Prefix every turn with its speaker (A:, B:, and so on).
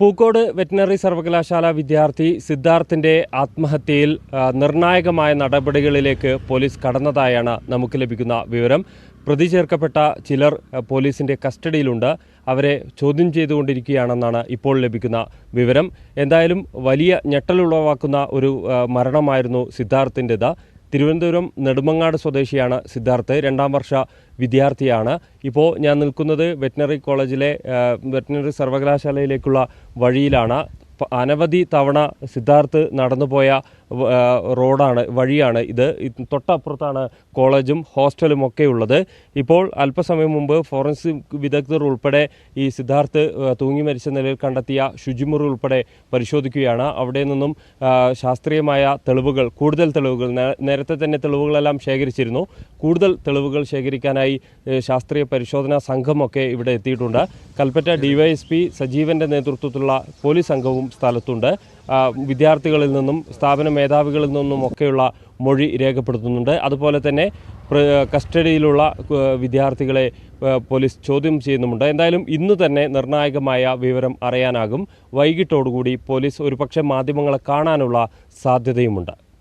A: Pookode veterinary സർവകലാശാല വിദ്യാർത്ഥി സിദ്ധാർത്ഥിന്റെ ആത്മഹത്യയിൽ നിർണായകമായ നടപടികളിലേക്ക് പോലീസ് കടന്നതായാണ് നമുക്ക് ലഭിക്കുന്ന വിവരം. പ്രതി ചേർക്കപ്പെട്ട ചിലർ പോലീസിന്റെ കസ്റ്റഡിയിലുണ്ട്. അവരെ ചോദ്യം ചെയ്തുകൊണ്ടിരിക്കുകയാണെന്നാണ് ഇപ്പോൾ ലഭിക്കുന്ന വിവരം. എന്തായാലും വലിയ ഞെട്ടലുളവാക്കുന്ന ഒരു മരണമായിരുന്നു സിദ്ധാർത്ഥിന്റെത് തിരുവനന്തപുരം നെടുമങ്ങാട് സ്വദേശിയാണ് സിദ്ധാർത്ഥ്. രണ്ടാം വർഷ വിദ്യാർത്ഥിയാണ്. ഇപ്പോൾ ഞാൻ നിൽക്കുന്നത് വെറ്റിനറി കോളേജിലെ വെറ്റിനറി സർവകലാശാലയിലേക്കുള്ള വഴിയിലാണ്. അനവധി തവണ സിദ്ധാർത്ഥ് നടന്നുപോയ റോഡാണ് വഴിയാണ് ഇത്. തൊട്ടപ്പുറത്താണ് കോളേജും ഹോസ്റ്റലും ഒക്കെ ഉള്ളത് ഇപ്പോൾ അല്പസമയം മുമ്പ് ഫോറൻസിക് വിദഗ്ധർ ഉൾപ്പെടെ ഈ സിദ്ധാർത്ഥ് തൂങ്ങി മരിച്ച നിലയിൽ കണ്ടെത്തിയ ശുചിമുറി ഉൾപ്പെടെ പരിശോധിക്കുകയാണ്. അവിടെ നിന്നും ശാസ്ത്രീയമായ തെളിവുകൾ കൂടുതൽ തെളിവുകൾ നേരത്തെ തന്നെ തെളിവുകളെല്ലാം ശേഖരിച്ചിരുന്നു. കൂടുതൽ തെളിവുകൾ ശേഖരിക്കാനായി ശാസ്ത്രീയ പരിശോധനാ സംഘമൊക്കെ ഇവിടെ എത്തിയിട്ടുണ്ട്. കൽപ്പറ്റ ഡിവൈഎസ്പി സജീവന്റെ നേതൃത്വത്തിലുള്ള പോലീസ് സംഘവും സ്ഥലത്തുണ്ട്. വിദ്യാർത്ഥികളിൽ നിന്നും സ്ഥാപന മേധാവികളിൽ നിന്നും ഒക്കെയുള്ള മൊഴി രേഖപ്പെടുത്തുന്നുണ്ട്. അതുപോലെ തന്നെ കസ്റ്റഡിയിലുള്ള വിദ്യാർത്ഥികളെ പോലീസ് ചോദ്യം ചെയ്യുന്നുമുണ്ട്. എന്തായാലും ഇന്ന് തന്നെ നിർണായകമായ വിവരം അറിയാനാകും. വൈകിട്ടോടുകൂടി പോലീസ് ഒരുപക്ഷെ മാധ്യമങ്ങളെ കാണാനുള്ള സാധ്യതയുമുണ്ട്.